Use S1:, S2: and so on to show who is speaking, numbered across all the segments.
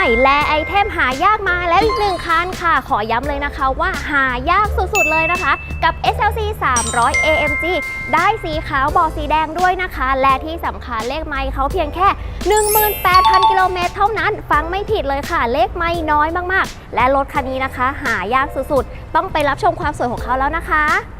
S1: ม่และไอเทมหายากมาแล้วอีกหนึ่งคันค่ะ ขอย้ำเลยนะคะว่าหายากสุดๆเลยนะคะ กับ SLC 300 AMG ได้สีขาวบอสีแดงด้วยนะคะ และที่สำคัญเลขไมล์เขาเพียงแค่ 18,000 กิโลเมตรเท่านั้น ฟังไม่ผิดเลยค่ะ เลขไม่น้อยมากๆ และรถคันนี้นะคะ หายากสุดๆ ต้องไปรับชมความสวยของเขาแล้วนะคะ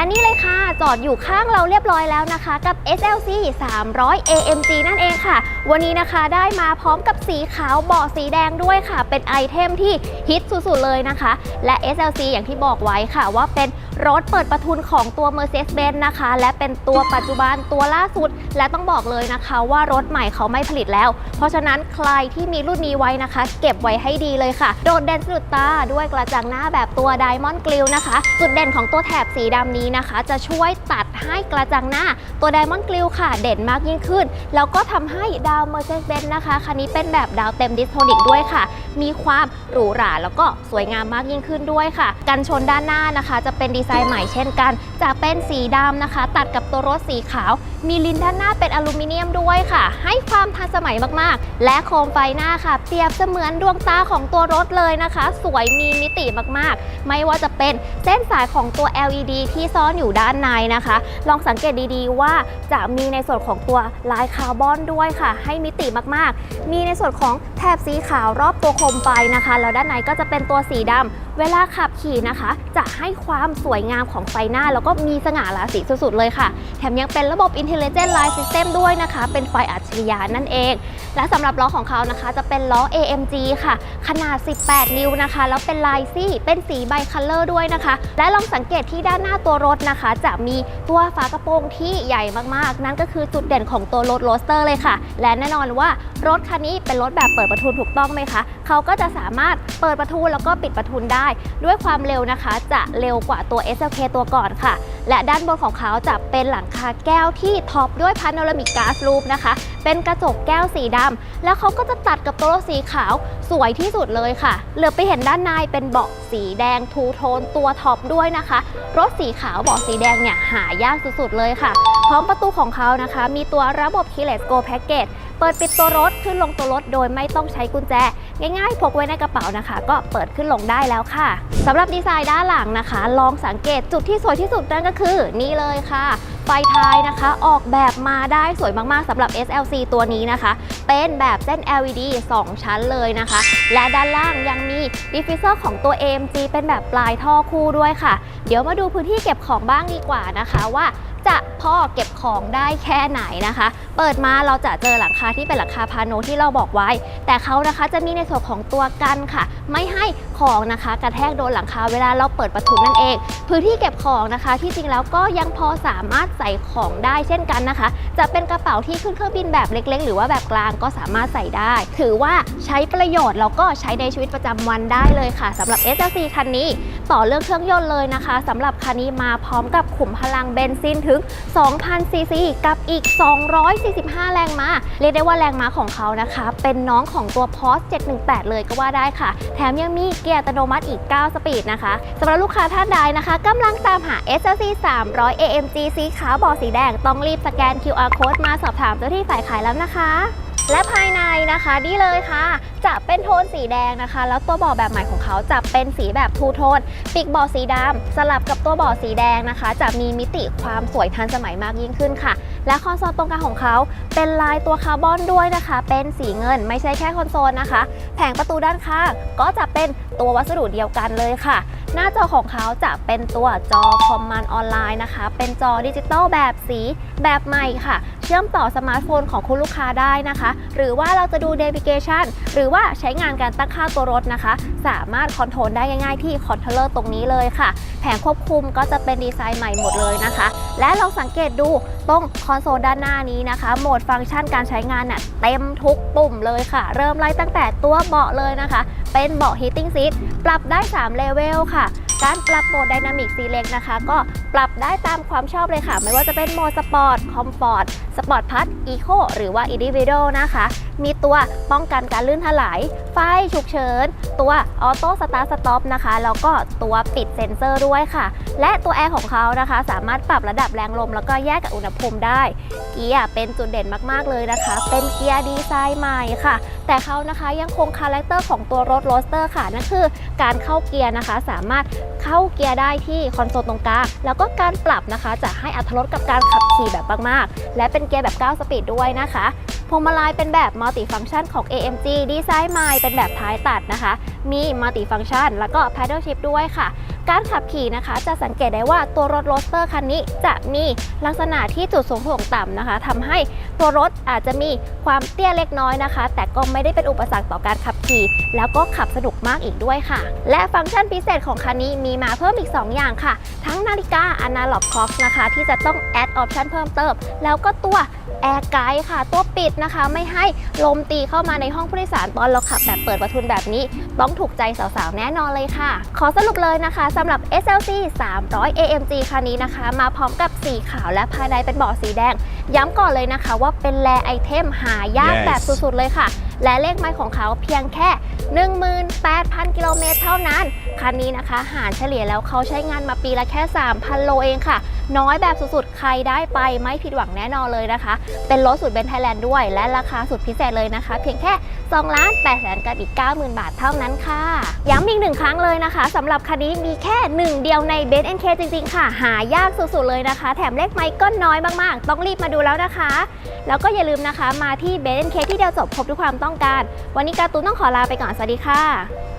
S1: และนี่เลยค่ะ จอดอยู่ข้างเราเรียบร้อยแล้วนะคะ กับ SLC 300 AMG นั่นเองค่ะวันนี้นะคะได้มาพร้อมกับสีขาวเบาะสีแดงด้วยค่ะ เป็นไอเทมที่ฮิตสุดๆเลยนะคะ และ SLC อย่างที่บอกไว้ค่ะว่าเป็นรถเปิดประทุนของตัว Mercedes-Benz นะคะ และเป็นตัวปัจจุบันตัวล่าสุด และต้องบอกเลยนะคะว่ารถใหม่เขาไม่ผลิตแล้ว เพราะฉะนั้นใครที่มีรุ่นนี้ไว้นะคะ เก็บไว้ให้ดีเลยค่ะ โดดเด่นสุดตาด้วยกระจังหน้าแบบตัว Diamond Grill นะคะ จุดเด่นของตัวแถบสีดำนี้นะคะ จะช่วยตัดให้กระจังหน้าตัว Diamond Grill ค่ะ เด่นมากยิ่งขึ้น แล้วก็ทำให้ดาว Mercedes-Benz นะคะ คันนี้เป็นแบบดาวเต็มดิสโทนิกด้วยค่ะ มีความหรูหราแล้วก็สวยงามมากยิ่งขึ้นด้วยค่ะ กันชนด้านหน้านะคะ จะเป็นดีไซน์ใหม่เช่นกัน จะเป็นสีดำนะคะ ตัดกับตัวรถสีขาว มีลิ้นด้านหน้าเป็นอลูมิเนียมด้วยค่ะ ให้ความทันสมัยมากๆ และโคมไฟหน้าค่ะ เปรียบเสมือนดวงตาของตัวรถเลยนะคะ สวยมีมิติมากๆ ไม่ว่าจะเป็นเส้นสายของตัว LED ที่ซ่อนอยู่ด้านในนะคะ ลองสังเกตดีๆ ว่าจะมีในส่วนของตัวลายคาร์บอนด้วยค่ะ ให้มิติมากๆ มีในส่วนของแถบสีขาวรอบตัวโคมไฟนะคะ แล้วด้านในก็จะเป็นตัวสีดำเวลาขับขี่นะคะ จะให้ความสวยงามของไฟหน้า แล้วก็มีสง่าราศีสุดๆเลยค่ะ แถมยังเป็นระบบอิน Intelligent Line System ด้วยนะคะ เป็นไฟอัจฉริยะนั่นเอง และสำหรับล้อของเขานะคะ จะเป็นล้อ AMG ค่ะ ขนาด 18 นิ้วนะคะ แล้วเป็นลายซี่ เป็นสีไบคัลเลอร์ด้วยนะคะ และลองสังเกตที่ด้านหน้าตัวรถนะคะ จะมีตัวฝากระโปรงที่ใหญ่มากๆ นั่นก็คือจุดเด่นของตัวรถโรสเตอร์เลยค่ะ และแน่นอนว่ารถคันนี้เป็นรถแบบเปิดประทุนถูกต้องไหมคะเขาก็จะสามารถเปิดประทุนแล้วก็ปิดประทุนได้ ด้วยความเร็วนะคะ จะเร็วกว่าตัว SLK ตัวก่อนค่ะ และด้านบนของเขาจะเป็นหลังคาแก้วที่ท็อปด้วยพาโนรามิกกาสรูปนะคะ เป็นกระจกแก้วสีดำแล้วเขาก็จะตัดกับโต๊ะสีขาวสวยที่สุดเลยค่ะ เหลือไปเห็นด้านในเป็นเบาะสีแดงทูโทนตัวท็อปด้วยนะคะ รถสีขาวเบาะสีแดงเนี่ยหายากสุดๆเลยค่ะ พร้อมประตูของเขานะคะ มีตัวระบบ Keyless Go Package เปิดปิดตัวรถขึ้นลงตัวรถโดยไม่ต้องใช้กุญแจ ง่ายๆ พกไว้ในกระเป๋านะคะ ก็เปิดขึ้นลงได้แล้วค่ะสำหรับดีไซน์ด้านหลังนะคะ ลองสังเกตจุดที่สวยที่สุดนั่นก็คือ นี่เลยค่ะ ไฟท้ายนะคะ ออกแบบมาได้สวยมากๆสำหรับ SLC ตัวนี้นะคะ เป็นแบบเส้น LED 2 ชั้นเลยนะคะ และด้านล่างยังมีดิฟฟิเซอร์ของตัว AMG เป็นแบบปลายท่อคู่ด้วยค่ะ เดี๋ยวมาดูพื้นที่เก็บของบ้างดีกว่านะคะว่า จะพอเก็บของได้แค่ไหนนะคะ เปิดมาเราจะเจอหลังคาที่เป็นหลังคาพาโนที่เราบอกไว้ แต่เขานะคะจะมีในส่วนของตัวกันค่ะ ไม่ให้ของนะคะกระแทกโดนหลังคาเวลาเราเปิดประตูนั่นเอง พื้นที่เก็บของนะคะ ที่จริงแล้วก็ยังพอสามารถใส่ของได้เช่นกันนะคะ จะเป็นกระเป๋าที่ขึ้นเครื่องบินแบบเล็ก ๆ หรือว่าแบบกลางก็สามารถใส่ได้ ถือว่าใช้ประโยชน์แล้วก็ใช้ในชีวิตประจำวันได้เลยค่ะสำหรับ SLC คันนี้ ต่อเรื่องเครื่องยนต์เลยนะคะสำหรับคันนี้มาพร้อมกับขุมพลังเบนซินถึง2,000 ซีซีกับอีก 245 แรงม้า เรียกได้ว่าแรงม้าของเขานะคะ เป็นน้องของตัว p o r s 718 เลยก็ว่าได้ค่ะ แถมยังมีเกียร์อัตโนมัติอีก 9 สปีดนะคะสำหรับลูกค้าท่านใดนะคะกำลังตามหา SLC 300 AMG สีขาวบอสีแดง ต้องรีบสแกน QR code มาสอบถามเจ้าที่ฝ่ายขายแล้วนะคะ และภายใน นะคะนี่เลยค่ะ จะเป็นโทนสีแดงนะคะ แล้วตัวเบาะแบบใหม่ของเขาจะเป็นสีแบบทูโทนปีกเบาะสีดำสลับกับตัวเบาะสีแดงนะคะ จะมีมิติความสวยทันสมัยมากยิ่งขึ้นค่ะ และคอนโซลตรงกลางของเขาเป็นลายตัวคาร์บอนด้วยนะคะ เป็นสีเงินไม่ใช่แค่คอนโซลนะคะ แผงประตูด้านข้างก็จะเป็นตัววัสดุเดียวกันเลยค่ะ หน้าจอของเขาจะเป็นตัวจอคอมมานด์ออนไลน์นะคะ เป็นจอดิจิตอลแบบสีแบบใหม่ค่ะ เชื่อมต่อสมาร์ทโฟนของคุณลูกค้าได้นะคะ หรือว่าเราจะดูเดวิเกชันหรือว่าใช้งานการตั้งค่าตัวรถนะคะ สามารถคอนโทรลได้ง่ายๆที่คอนโทรลเลอร์ตรงนี้เลยค่ะ แผงควบคุมก็จะเป็นดีไซน์ใหม่หมดเลยนะคะ และลองสังเกตดู ตรงคอนโซลด้านหน้านี้นะคะ โหมดฟังก์ชันการใช้งานน่ะเต็มทุกปุ่มเลยค่ะ เริ่มไล่ตั้งแต่ตัวเบาะเลยนะคะ เป็นเบาะฮีตติ้งซีทปรับได้ 3 เลเวลค่ะ การปรับโหมด Dynamic Select นะคะ ก็ปรับได้ตามความชอบเลยค่ะ ไม่ว่าจะเป็นโหมดสปอร์ต คอมฟอร์ต สปอร์ตพัทอีโคหรือว่า Individual นะคะ มีตัวป้องกันการลื่นถลาย ไฟฉุกเฉิน ตัวออโต้สตาร์สต็อปนะคะ แล้วก็ตัวปิดเซ็นเซอร์ด้วยค่ะ และตัวแอร์ของเขานะคะ สามารถปรับระดับแรงลม แล้วก็แยกกับอุณหภูมิได้ เกียร์เป็นจุดเด่นมากๆเลยนะคะ เป็นเกียร์ดีไซน์ใหม่ค่ะ แต่เขานะคะยังคงคาแรคเตอร์ของตัวรถโรสเตอร์ค่ะ นั่นคือการเข้าเกียร์นะคะ สามารถเข้าเกียร์ได้ที่คอนโซลตรงกลาง แล้วก็การปรับนะคะ จะให้อัตรถรสกับการขับขี่แบบมากๆ และเป็นเกียร์แบบ 9 สปีดด้วยนะคะพวงมาลัยเป็นแบบมัลติฟัง c t ชันของ AMG ดีไซน์ใหม่เป็นแบบท้ายตัดนะคะ มีมัลติฟัง c t ชัน แล้วก็ paddle shift ด้วยค่ะ การขับขี่นะคะจะสังเกตได้ว่าตัวรถโรสเตอร์คันนี้จะมีลักษณะที่จุดสูงถ่วงต่ำนะคะทำให้ตัวรถอาจจะมีความเตี้ยเล็กน้อยนะคะ แต่ก็ไม่ได้เป็นอุปสรรคต่อการขับขี่ แล้วก็ขับสนุกมากอีกด้วยค่ะ และฟังก์ชันพิเศษของคันนี้มีมาเพิ่มอีก 2 อย่างค่ะ ทั้งนาฬิกา Analog Clock นะคะ ที่จะต้องแอดออปชันเพิ่มเติม แล้วก็ตัวแอร์ไกด์ค่ะ ตัวปิดนะคะไม่ให้ลมตีเข้ามาในห้องผู้โดยสารตอนเราขับแบบเปิดประทุนแบบนี้ ต้องถูกใจสาวๆแน่นอนเลยค่ะ ขอสรุปเลยนะคะสำหรับ SLC 300 AMG คันนี้นะคะ มาพร้อมกับสีขาวและภายในเป็นเบาะสีแดง ย้ำก่อนเลยนะคะว่าเป็นแลไอเทมหายาก
S2: Yes
S1: แบบสุดๆเลยค่ะ และเลขไมล์ของเขาเพียงแค่ 18,000 กิโลเมตรเท่านั้น คันนี้นะคะ หารเฉลี่ยแล้วเขาใช้งานมาปีละแค่ 3,000 โลเองค่ะ น้อยแบบสุดๆ ใครได้ไปไม่ผิดหวังแน่นอนเลยนะคะ เป็นรถสุดเบนไทยแลนด์ด้วย และราคาสุดพิเศษเลยนะคะ เพียงแค่2ล้าน8แสนกับอีก 90,000 บาทเท่านั้นค่ะ ย้ำอีกหนึ่งครั้งเลยนะคะสำหรับคันนี้มีแค่หนึ่งเดียวในเบนเอ็นเคจริงๆ ค่ะ หายากสุดๆเลยนะคะ แถมเลขไมค์ก็น้อยมากๆ ต้องรีบมาดูแล้วนะคะ แล้วก็อย่าลืมนะคะมาที่เบนเอ็นเคที่เดียวจบครบทุกความต้องต้องการ วันนี้การ์ตูนต้องขอลาไปก่อน สวัสดีค่ะ